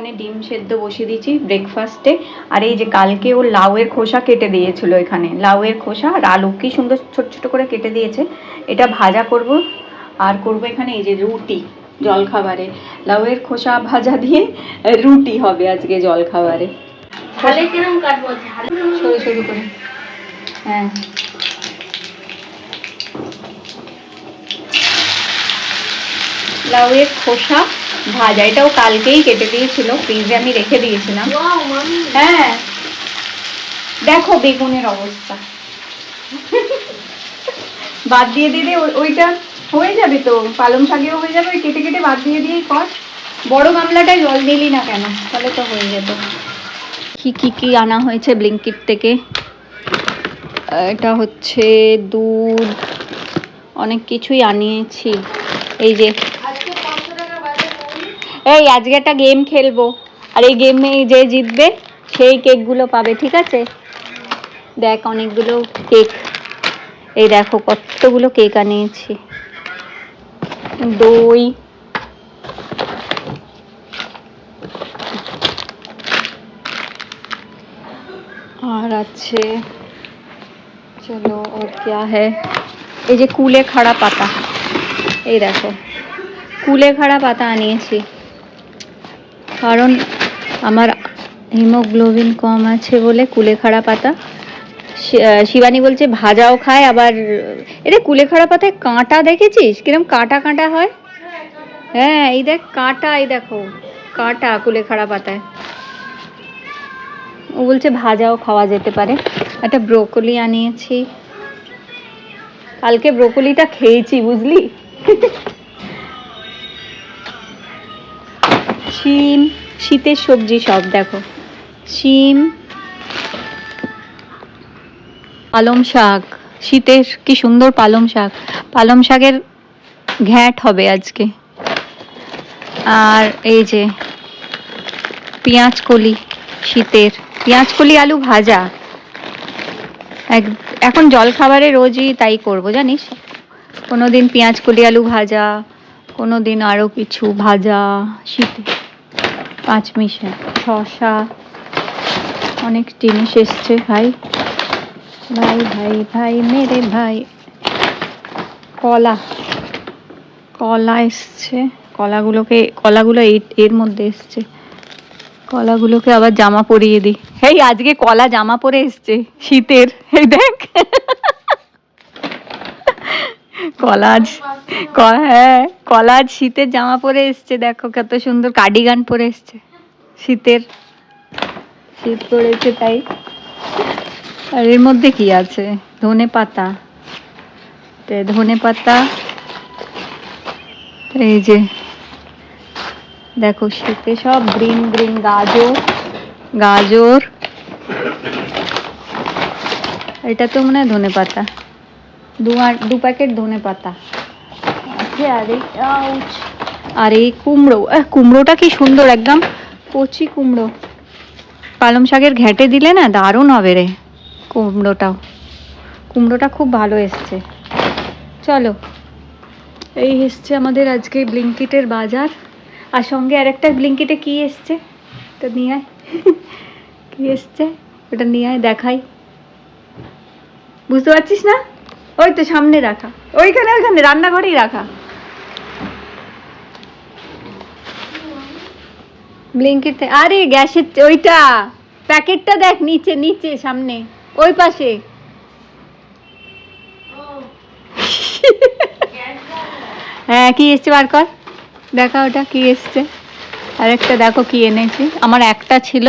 এখানে ডিম সেদ্ধ বসিয়ে দিয়েছি ব্রেকফাস্টে আর এই যে কালকে ও লাউয়ের খোসা কেটে দিয়েছিল এখানে। লাউয়ের খোসা আর আলু কি সুন্দর ছোট ছোট করে কেটে দিয়েছে। এটা ভাজা করব। আর করব এখানে এই যে রুটি জলখাবারে। লাউয়ের খোসা ভাজা দিয়ে রুটি হবে আজকে জলখাবারে। সরু সরু করে। হ্যাঁ। লাউয়ের খোসা ভাজা এটাও কালকেই কেটে দিয়েছিল ফ্রিজে আমি রেখে দিয়েছিলাম। হ্যাঁ। দেখো বেগুনের অবস্থা। বাদ দিয়ে দিলে ওই- ওইটা হয়ে যাবে তো পালং শাকেও হয়ে যাবে ওই কেটে কেটে বাদ দিয়ে দিয়েই কর। বড় গামলাটায় জল দিলি না কেন? তাহলে তো হয়ে যেত। কি কি কি আনা হয়েছে ব্লিঙ্কিট থেকে? এটা হচ্ছে দুধ অনেক কিছুই আনিয়েছি। এই যে আজকে পাঁচশো টাকা বাজার মামি এই আজকে একটা গেম খেলবো আর এই গেমে যে জিতবে সেই কেকগুলো পাবে ঠিক আছে দেখ অনেকগুলো কেক এই দেখো কতগুলো কেক আনিয়েছি দই আর আছে চলো और क्या है এই যে কুলে খাড়া পাতা এই দেখো কুলে খাড়া পাতা আনিয়েছি কারণ আমার হিমোগ্লোবিন কম আছে বলে কুলেখাড়া পাতা। শিবানী বলছে, ভাজাও খায়, আবার এটা কুলেখাড়া পাতায় কাঁটা দেখেছিস? কিরম কাঁটা কাঁটা হয়? হ্যাঁ এই দেখ কাঁটা, এই দেখো, কাঁটা কুলেখাড়া পাতায়। ও বলছে, ভাজাও খাওয়া যেতে পারে। একটা ব্রোকলি আনিয়েছি। কালকে ব্রোকলিটা খেয়েছি, বুঝলি? শিম, শীতের সবজি সব, দেখো। শিম, পালং শাক, শীতের কি সুন্দর পালং শাক। পালং শাকের ঘ্যাট হবে আজকে। আর এই যে পেঁয়াজ কলি, শীতের। পেঁয়াজ কলি, আলু ভাজা। এক- এখন জলখাবারে রোজই তাই করব, জানিস? কোনো দিন পেঁয়াজ কলি, আলু ভাজা কোনো দিন আরও কিছু ভাজা, শীতে। পাঁচ মিশা শশা, অনেক জিনিস এসছে ভাই। ভাই ভাই ভাই, মেরে ভাই। কলা কলা এসছে। কলাগুলোকে, কলাগুলো এর মধ্যে এসছে। কলাগুলোকে আবার জামা পরিয়ে দিই। এই আজকে কলা জামা পরে এসছে, শীতের। এই দেখ। কলা আজ ক- হ্যাঁ কলা আজ শীতের জামা পরে এসছে, দেখো কত সুন্দর কার্ডিগান পরে এসছে, শীতের। শীত পড়েছে তাই। আর এর মধ্যে কি আছে? ধনে পাতা। ধনে পাতা। এই যে, দেখো শীতে সব গ্রিন গ্রিন গাজর গাজর। এটা তো মনে হয় ধনে পাতা। দু আর- দু প্যাকেট ধনে পাতা। আছে আর এই আর এই কুমড়ো। কুমড়োটা কি সুন্দর একদম। কচি কুমড়ো। পালং শাকের ঘেঁটে দিলে না দারুণ হবে রে কুমড়োটাও। কুমড়োটা খুব ভালো এসছে। চলো। এই এসছে আমাদের আজকে ব্লিঙ্কিটের বাজার। আর সঙ্গে আরেকটা ব্লিঙ্কিটে কি এসছে? তো নিয়ে আয়। কি এসছে? ওটা নিয়ে আয় দেখাই। বুঝতে পারছিস না? ওই তো সামনে রাখা। ওইখানে ওইখানে, রান্নাঘরেই রাখা। ব্লিঙ্কিট আরে গ্যাসের ওইটা। প্যাকেটটা দেখ, নিচে নিচে, সামনে, ওই পাশে। হ্যাঁ কি এসছে বার কর। দেখা ওটা, কি এসছে। আরেকটা দেখো কি এনেছি। আমার একটা ছিল।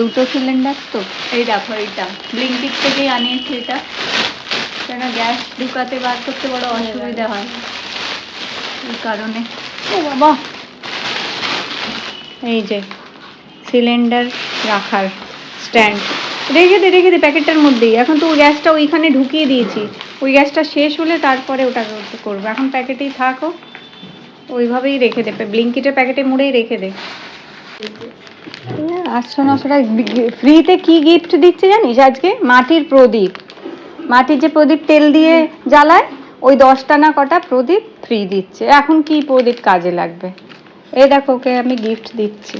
দুটো সিলিন্ডার তো। এই দেখো, এইটা। ব্লিঙ্কিট থেকেই আনিয়েছি এটা। কেন গ্যাস ঢুকাতে বার করতে বড় অসুবিধা হয়। এই কারণে। ও বাবা! এই যে সিলিন্ডার রাখার স্ট্যান্ড রেখে দে রেখে দে প্যাকেটটার মধ্যেই। এখন তো ওই গ্যাসটা ওইখানে ঢুকিয়ে দিয়েছি। ওই গ্যাসটা শেষ হলে তারপরে ওটা করব। এখন প্যাকেটেই থাকো ওইভাবেই রেখে দে। ব্লিঙ্কিটের প্যাকেটে মুড়েই রেখে দে। আটশো নশো টাকা ফ্রিতে কি গিফট দিচ্ছে জানিস আজকে? মাটির প্রদীপ। মাটির যে প্রদীপ তেল দিয়ে জ্বালায় ওই দশটা না কটা প্রদীপ ফ্রি দিচ্ছে। এখন কি প্রদীপ কাজে লাগবে? এ দেখো ওকে আমি গিফট দিচ্ছি।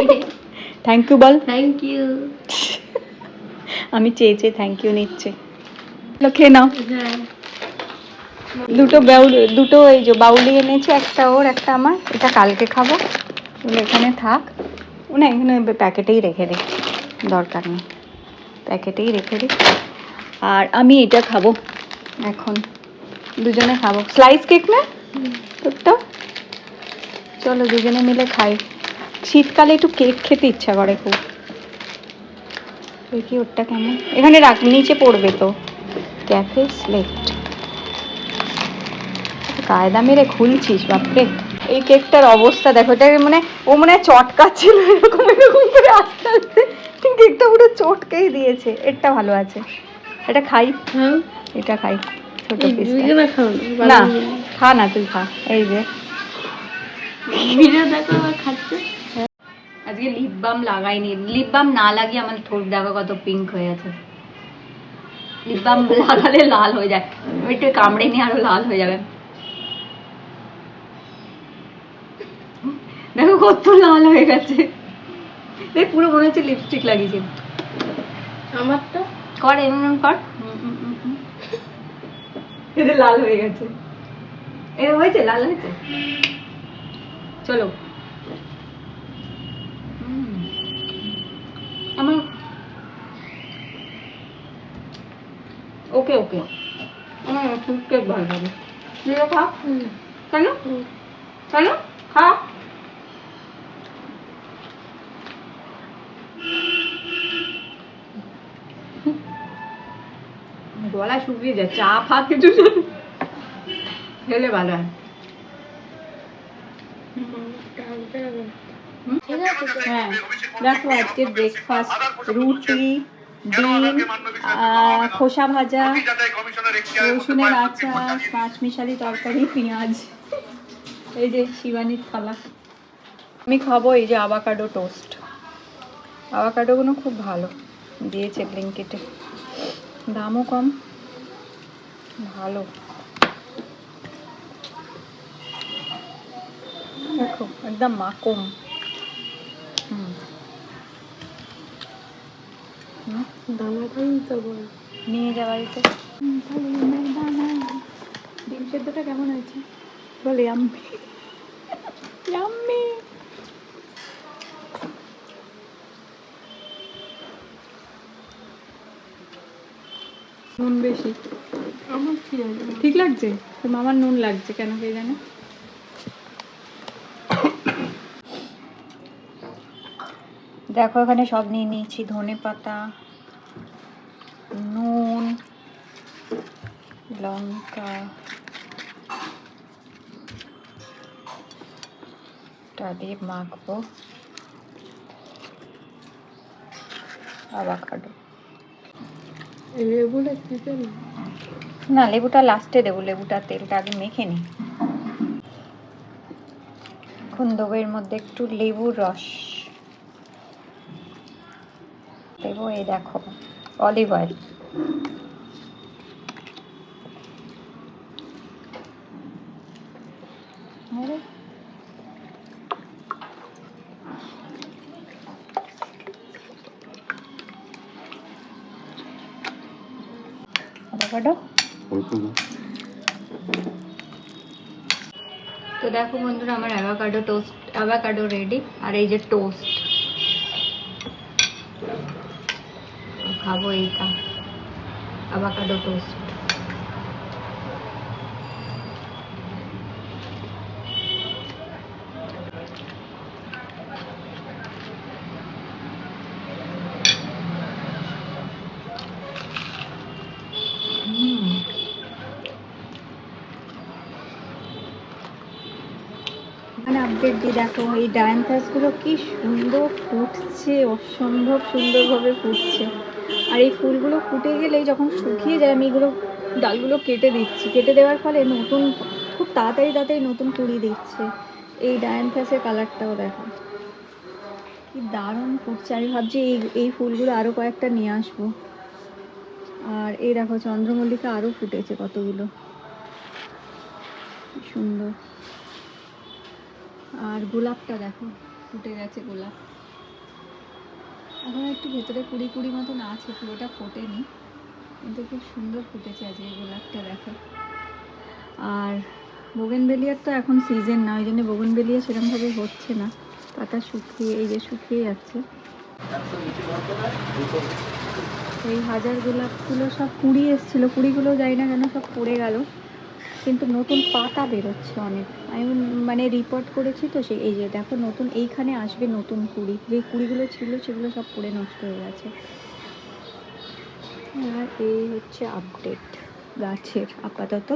থ্যাংক ইউ বল। থ্যাংক ইউ আমি চেয়ে চেয়ে থ্যাংক ইউ নিচ্ছি। খেয়ে নাও। হ্যাঁ। দুটো বাউল দুটো এই যে বাউলি এনেছে একটা ওর একটা আমার। এটা কালকে খাব। এখানে থাক। ও না এখানে প্যাকেটেই রেখে দিই দরকার নেই। প্যাকেটেই রেখে দিই আর আমি এটা খাব। এখন। দুজনে খাব। স্লাইস কেক না তোরটা চলো দুজনে মিলে খাই। শীতকালে একটু কেক খেতে ইচ্ছা করে খুব। দেখি ওরটা কেমন। এখানে রাখ নিচে পড়বে তো। ক্যাফে স্লেক্ট কায়দা মেরে খুলছিস বাপরে। এই কেকটার অবস্থা দেখো এটা মানে ও মনে হয় চটকাচ্ছিল এরকম এরকম করে আস্তে আস্তে। কেকটা পুরো চটকেই দিয়েছে। এটা ভালো আছে। এটা খাই। হ্যাঁ? এটা খাই ছোট পিস না খা না তুই খা এই যে। ভিডিও দেখো আবার খাচ্ছে। আজকে লিপ বাম লাগাইনি। লিপ বাম না লাগিয়ে আমার ঠোঁট দেখো কত পিঙ্ক হয়ে আছে। লিপ বাম লাগালে লাল হয়ে যায়। একটু কামড়ে নিয়ে আরও লাল হয়ে যাবে। দেখো কত লাল হয়ে গেছে। দেখ পুরো মনে হচ্ছে লিপস্টিক লাগিয়েছে। আমারটা? কর এমন কর। এদের লাল হয়ে গেছে। হয়েছে? লাল হয়েছে? চলো। আমার ওকে ওকে। আমার ফুড কেক ভালো লাগে। খা। কেন? কেন? খা। গলা শুকিয়ে যায়, চা ফা কিছু খেলে ভালো হয়? হ্যাঁ দেখো আজকে ব্রেকফাস্ট রুটি, ডিম খোসা ভাজা, রসুনের আচার পাঁচ মিশালি তরকারি, পেঁয়াজ। এই যে শিবানীর থালা। আমি খাব এই যে আভাকাডো টোস্ট আভাকাডোগুলো খুব ভালো, দিয়েছে ব্লিঙ্কেটে দামও কম। ভালো। দেখো, একদম মাকম। হুম। দানাটাই তো নিয়ে যা বাড়িতে। ডিম সেদ্ধটা কেমন হয়েছে? বলে, ইয়াম্মি। ইয়াম্মি। নুন বেশি। আমার কি আছে ঠিক লাগছে? তো মামার নুন লাগছে কেন কে জানে? দেখো এখানে সব নিয়ে নিয়েছি ধনে পাতা নুন লঙ্কা টা দিয়ে মাখবো। আবার আভাকাডো না, লেবুটা লাস্টে দেবো, লেবুটা তেলটা আগে মেখে নিই এখন দেবো এর মধ্যে একটু লেবুর রস। দেবো এই দেখো অলিভ অয়েল অ্যাভোকাডো। তো দেখো বন্ধুরা, আমার অ্যাভোকাডো টোস্ট, অ্যাভোকাডো রেডি আর এই যে টোস্ট। খাব এইটা, অ্যাভোকাডো টোস্ট। আপডেট দিয়ে দেখো, এই ডায়ান্থাসগুলো কি সুন্দর ফুটছে, অসম্ভব সুন্দরভাবে ফুটছে। আর এই ফুলগুলো ফুটে গেলেই যখন শুকিয়ে যায়, আমি এগুলো, ডালগুলো কেটে দিচ্ছি। কেটে দেওয়ার ফলে নতুন, খুব তাড়াতাড়ি তাড়াতাড়ি নতুন কুড়ি দিচ্ছে। এই ডায়ান্থাসের কালারটাও দেখো। কি দারুণ ফুটছে। আমি ভাবছি এই এই ফুলগুলো আরও কয়েকটা নিয়ে আসব। আর এই দেখো, চন্দ্রমল্লিকা আরও ফুটেছে কতগুলো। সুন্দর। আর গোলাপটা দেখো, ফুটে গেছে গোলাপ। এখন একটু ভেতরে কুড়ি কুড়ি মতন আছে, পুরোটা ফোটেনি, কিন্তু খুব সুন্দর ফুটেছে আজকে গোলাপটা দেখো। আর বোগেনবেলিয়ার তো এখন সিজন না, ওই জন্য বোগেনবেলিয়া সেরকমভাবে হচ্ছে না, পাতা শুকিয়ে, এই যে শুকিয়ে যাচ্ছে। এই হাজার গোলাপগুলো সব কুড়ি এসেছিল, কুড়িগুলো যাই না কেন সব পড়ে গেল। কিন্তু নতুন পাতা বেরোচ্ছে অনেক। আমি মানে রিপোর্ট করেছি তো সেই, এই যে দেখো নতুন, এইখানে আসবে নতুন কুড়ি। যে কুড়িগুলো ছিল সেগুলো সব পড়ে নষ্ট হয়ে গেছে। আর এই হচ্ছে আপডেট গাছের আপাতত।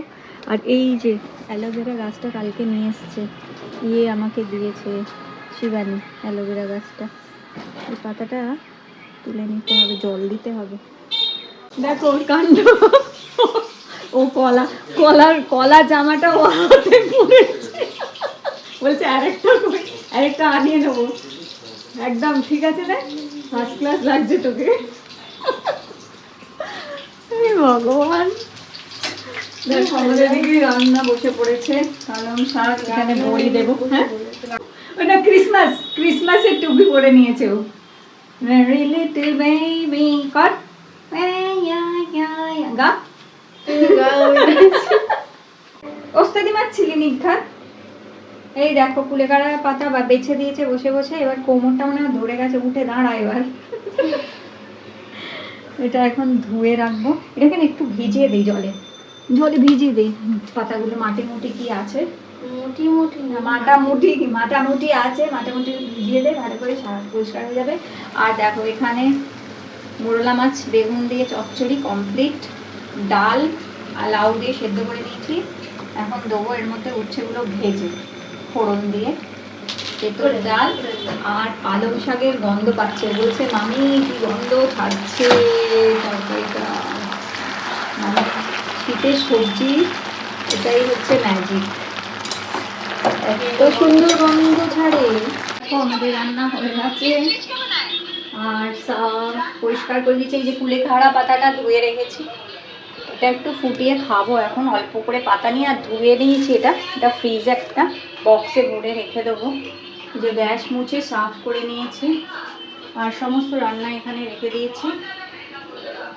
আর এই যে অ্যালোভেরা গাছটা কালকে নিয়ে এসছে। ইয়ে আমাকে দিয়েছে শিবানী অ্যালোভেরা গাছটা। এই পাতাটা তুলে নিতে হবে, জল দিতে হবে। দেখো কাণ্ড। ও কলা কলার কলা জামাটা ও হাতে পড়েছে বলছে আরেকটা আরেকটা আনিয়ে নেব। একদম ঠিক আছে না ফার্স্ট ক্লাস লাগছে তোকে। ভগবান। রান্না বসে পড়েছে কালম শাক এখানে বড়ি দেবো হ্যাঁ? ওটা ক্রিসমাস ক্রিসমাসের টুপি পরে নিয়েছে ও। লিটল বেবি গা ওস্তাদি মারছিলি নিঘাত এই দেখো কুলেকাড়া পাতা বা বেছে দিয়েছে বসে বসে। এবার কোমরটা মনে হয় ধরে গেছে উঠে দাঁড়া এবার। এটা এখন ধুয়ে রাখব। এটাকে একটু ভিজিয়ে দিই জলে। জলে ভিজিয়ে দিই। পাতাগুলো মাটি মুটি কি আছে? মোটি মোটি না, মাটা মুটি মাটা মুটি আছে। মাটা মুটি ভিজিয়ে দেয় ভালো করে পরিষ্কার হয়ে যাবে। আর দেখো এখানে মোরলা মাছ বেগুন দিয়ে চচ্চড়ি কমপ্লিট ডাল আর লাউ দিয়ে সেদ্ধ করে দিয়েছি এখন দেবো এর মধ্যে উচ্ছেগুলো ভেজে, ফোড়ন দিয়ে। তেঁতুল ডাল আর পালং শাকের গন্ধ পাচ্ছে। বলছে, মামি, কি গন্ধ ছাড়ছে তরকারিটা? মানে শীতের সবজি, এটাই হচ্ছে ম্যাজিক এত সুন্দর গন্ধ ছাড়ে। আমাদের রান্না হয়ে গেছে। আর পরিষ্কার করে দিচ্ছি এই যে কুলেখাড়া পাতাটা ধুয়ে রেখেছি। এটা একটু ফুটিয়ে খাব। এখন অল্প করে পাতা নিয়ে আর ধুয়ে নিয়েছি এটা। এটা ফ্রিজ একটা বক্সে ভরে রেখে দেবো। যে গ্যাস মুছে সাফ করে নিয়েছি। আর সমস্ত রান্না এখানে রেখে দিয়েছি।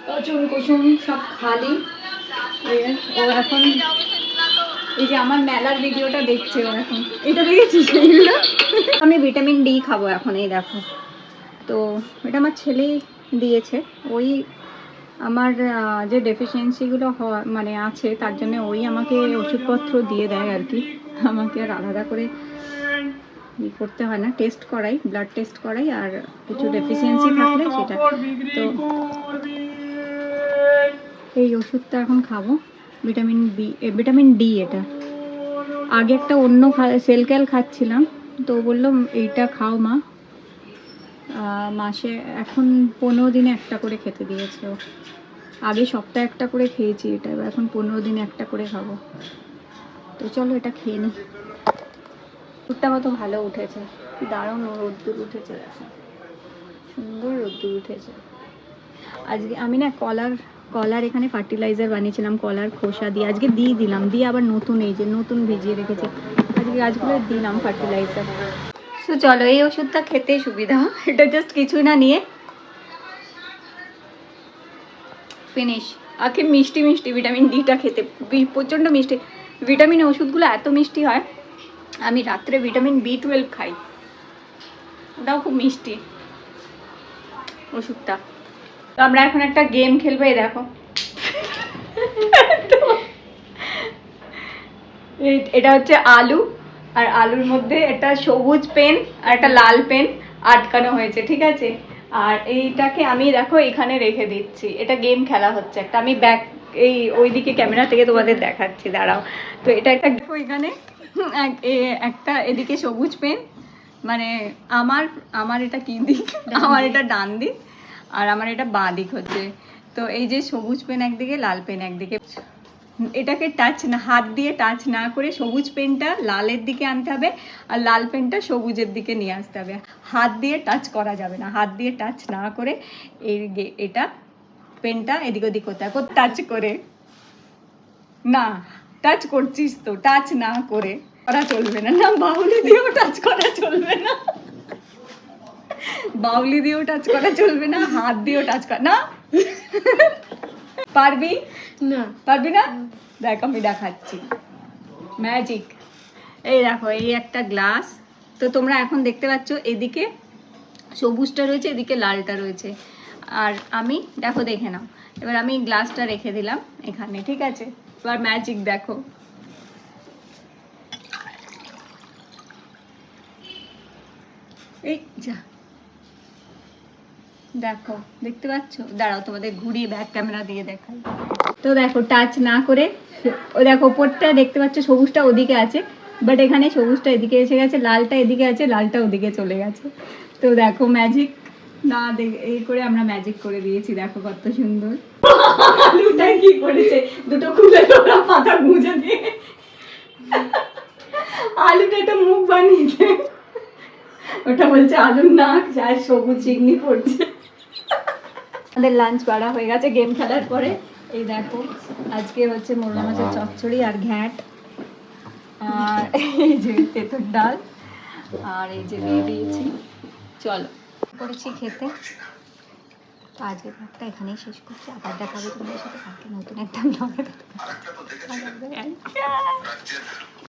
কচুন কুচুন সব খালি। ও এখন, এই যে আমার মেলার ভিডিওটা দেখছে ও এখন। এটা দেখেছিস এইগুলো আমি ভিটামিন ডি খাব এখন, এই দেখো। তো এটা আমার ছেলেই দিয়েছে। ওই আমার যে ডেফিসিয়েন্সিগুলো হয় মানে আছে, তার জন্য ওই আমাকে ওষুধপত্র দিয়ে দেয় আর কি। আমাকে আর আলাদা করে ই করতে হয় না টেস্ট করাই ব্লাড টেস্ট করাই, আর কিছু ডেফিসিয়েন্সি থাকলে সেটা। তো এই ওষুধটা এখন খাব। ভিটামিন বি ভিটামিন ডি এটা। আগে একটা অন্য সেলক্যাল খাচ্ছিলাম, তো বলল, এইটা খাও মা। মাসে এখন পনেরো দিনে একটা করে খেতে দিয়েছে আগে সপ্তাহে একটা করে খেয়েছি এটা, এবার এখন পনেরো দিনে একটা করে খাব। তো চলো এটা খেয়ে নিই দুধটা কত ভালো উঠেছে। দারুণ রোদ্দুর উঠেছে সুন্দর রোদ্দুর উঠেছে। আজকে আমি না কলার কলার এখানে ফার্টিলাইজার বানিয়েছিলাম, কলার খোসা দিয়ে। আজকে দিয়ে দিলাম, দিয়ে আবার নতুন এই যে নতুন ভিজিয়ে রেখেছি। আজকে গাছগুলো দিলাম ফার্টিলাইজার। সো চলো এই ওষুধটা খেতে সুবিধা। এটা জাস্ট কিছু না নিয়ে। ফিনিশ আখে মিষ্টি মিষ্টি ভিটামিন ডিটা খেতে। প্রচণ্ড মিষ্টি। ভিটামিন ওষুধগুলো এত মিষ্টি হয়, আমি রাত্রে ভিটামিন বি টুয়েলভ খাই। ওটাও খুব মিষ্টি, ওষুধটা। তো আমরা এখন একটা গেম খেলব, এই দেখো। এটা হচ্ছে আলু। আর আলুর মধ্যে একটা সবুজ পেন আর একটা লাল পেন আটকানো হয়েছে ঠিক আছে? আর এইটাকে আমি দেখো এখানে রেখে দিচ্ছি। এটা গেম খেলা হচ্ছে একটা। আমি ব্যাক এই ওইদিকে ক্যামেরা থেকে তোমাদের দেখাচ্ছি দাঁড়াও। তো এটা একটা দেখো এখানে একটা এদিকে সবুজ পেন মানে আমার আমার এটা কি দিক। আমার এটা ডান দিক আর আমার এটা বাঁ দিক হচ্ছে। তো এই যে সবুজ পেন একদিকে লাল পেন একদিকে। এটাকে টাচ না, হাত দিয়ে টাচ না করে সবুজ পেনটা লালের দিকে আনতে হবে আর লাল পেনটা সবুজের দিকে নিয়ে আসতে হবে। হাত দিয়ে টাচ করা যাবে না, হাত দিয়ে টাচ না করে এই এটা পেনটা এদিক ওদিক করতে হবে। টাচ করে। না টাচ করছিস তো টাচ না করে। করা চলবে না। না, বাউলি দিয়েও টাচ করা চলবে না। বাউলি দিয়েও টাচ করা চলবে না, হাত দিয়েও টাচ করা, না? পারবি? না। পারবি না? দেখ আমি দেখাচ্ছি। ম্যাজিক এই দেখো এই একটা গ্লাস তো তোমরা এখন দেখতে পাচ্ছ এদিকে সবুজটা রয়েছে এদিকে লালটা রয়েছে। আর আমি দেখো দেখে নাও। এবার আমি গ্লাসটা রেখে দিলাম এখানে ঠিক আছে? এবার ম্যাজিক দেখো। এই যা। দেখো, দেখতে পাচ্ছ? দাঁড়াও, তোমাদের ঘুরিয়ে ব্যাক ক্যামেরা দিয়ে দেখাই। তো দেখো টাচ না করে, ও দেখো ওপরটা দেখতে পাচ্ছ, সবুজটা ওদিকে আছে বাট এখানে সবুজটা এদিকে এসে গেছে, লালটা এদিকে আছে, লালটা ওদিকে চলে গেছে। তো দেখো ম্যাজিক না এই করে আমরা ম্যাজিক করে দিয়েছি, দেখো কত সুন্দর। আলুটা কি করেছে? দুটো খুলে ওরা পাতা গুঁজে দিয়ে। আলুটা একটা মুখ বানিয়েছে ওটা বলছে, আলুর নাক আর সবুজ চিংড়ি পড়ছে। আমাদের লাঞ্চ করা হয়ে গেছে গেম খেলার পরে। এই দেখো আজকে হচ্ছে মোরলা মাছের চচ্চড়ি আর ঘ্যাট। আর এই যে তেঁতুর ডাল আর এই যে দিয়ে দিয়েছি। চলো করেছি খেতে। তো আজকের ভাগটা এখানেই শেষ করছি। আবার দেখা হবে তোমাদের সাথে। কালকে নতুন একটা ব্লগে